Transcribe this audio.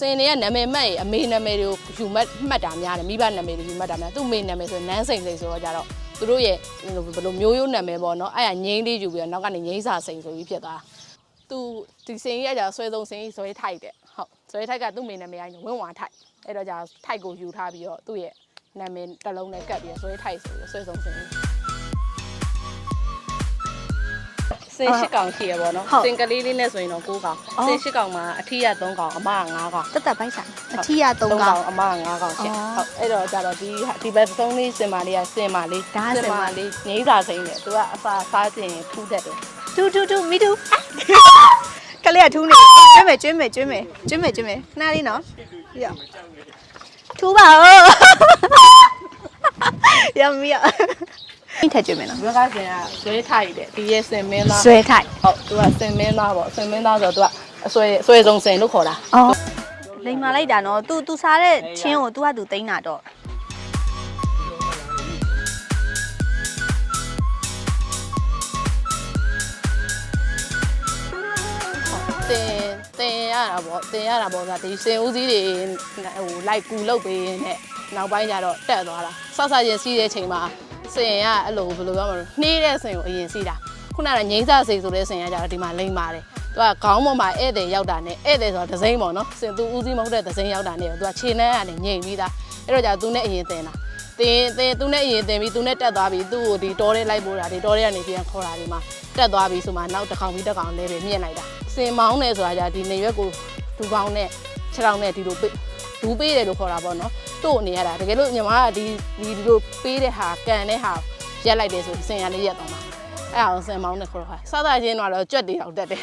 စင်တွေကနာမည်မှတ်ရင်အမေနာမည်တွေကိုယူမှတ်မှတ်တာများတယ်မိဘနာမည်တွေယူမှတ်တာများသူ့မေနာမည်ဆိုရင်နန်းစိန်စိန်ဆိုတော့ကြတော့သူတို့ရဲ့ဘယ်လိုမျိုးရိုးနာမည်ပေါ့နော်အဲ့ဒါငိမ့်လေးယူပြီးတော့နောက်ကနေငိမ့်စာစိန်ဆိုပြီးဖြစ်သွားသူဒီစိန်ကြီးကကြာဆွဲဆုံးစိန်ကြီးဆွဲထိုက်တဲ့ဟုတ်ဆွဲထိုက်ကသူ့မေနာမည်အရင်ဝင်းဝါထိုက်အဲ့တော့ကြာထိုက်ကိုယူထားပြီးတော့သူ့ရဲ့နာမည်တစ်လုံးနဲ့ကပ်ပြီးဆွဲထိုက်ဆိုပြီးဆွဲဆုံးစိန်ကြီး စင်ရှိကောင်ရှိရပေါ့နော်စင်ကလေးလေးနဲ့ဆိုရင်တော့9ကောင်စင်ရှိကောင်မှာအထီးရ3ကောင်အမက9ကောင်တက်တက်ပိုက်ဆိုင်အထီးရ3ကောင်အမက9ကောင်ရှင့်အော်ဟုတ်အဲ့တော့ကြတော့ဒီဟာဒီဘက်ဆုံးလေးစင်မာလေးကစင်မာလေးဒါစင်မာ လေးငိမ့်စာစိမ့်တယ်သူကအစာစားခြင်းထူးတတ်တယ်ထူးထူးထူးမီတူကလေးကထူးနေကျွင်းမယ်ကျွင်းမယ်ကျွင်းမယ်ကျွင်းမယ်ကျွင်းမယ်ခဏလေးနော်ရထူးပါဦးရမီရအင်း ထက်ကျွင်းမယ်နော် ဘက်ကစင်ကဇွဲထိုက်တယ်ဒီရဲ့စင်မင်းသား ဆွဲထိုက် ဟုတ်သူကစင်မင်းသားပေါ့စင်မင်းသားဆိုတော့သူကအဆွဲအဆွဲဆုံးစင်လို့ခေါ်တာ အော်လိန်မာလိုက်တာနော် तू तू စားတဲ့ချင်းကို तू က तू တိန်းတာတော့ တင်တင်ရတာပေါ့တင်ရတာပေါ့ကဒီစင်ဦးစီးတွေဟိုလိုက်ကူလုတ်ပေးနဲ့နောက်ပိုင်းကျတော့တက်သွားတာဆော့ဆာချင်းစီးတဲ့ချိန်မှာ စင်ကအဲ့လိုဘယ်လိုပြောမလဲနှေးတဲ့စင်ကိုအရင်စီးတာခုနကငိမ့်စာစိတ်ဆိုတဲ့စင်ကကျတော့ဒီမှာလိမ့်ပါတယ်သူကခေါင်းပေါ်မှာဧည့်သည်ရောက်တာနဲ့ဧည့်သည်ဆိုတော့ဒစိမ့်ပေါ့နော်စင်သူဦးစီးမဟုတ်တဲ့ဒစိမ့်ရောက်တာနဲ့သူကခြေနှမ်းကနေငိမ့်ပြီးသားအဲ့တော့ကျသူနဲ့အရင်တင်တာတင်တင်သူနဲ့အရင်တင်ပြီးသူနဲ့တက်သွားပြီးသူ့ကိုဒီတောထဲလိုက်ပို့တာဒီတောထဲကနေပြန်ခေါ်တာဒီမှာတက်သွားပြီးဆိုမှနောက်တစ်ကောင်ပြီးတစ်ကောင်လဲပဲမြင့်လိုက်တာစင်မောင်းနေဆိုတာじゃဒီနေရွက်ကိုဒူပေါင်းနဲ့ခြေထောက်နဲ့ဒီလိုပေး ဒူးပေးတယ်လို့ခေါ်တာပေါ့နော်တို့အနေရတာတကယ်လို့ညီမကဒီဒီဒီလိုပေးတဲ့ဟာကန်တဲ့ဟာရက်လိုက်တယ်ဆိုစင်ရလေးရက်သွားမှာအဲ့အောင်စင်မောင်းနဲ့ခေါ်တော့ဟာစသချင်းတော့ကြွက်တေအောင်တက်တယ်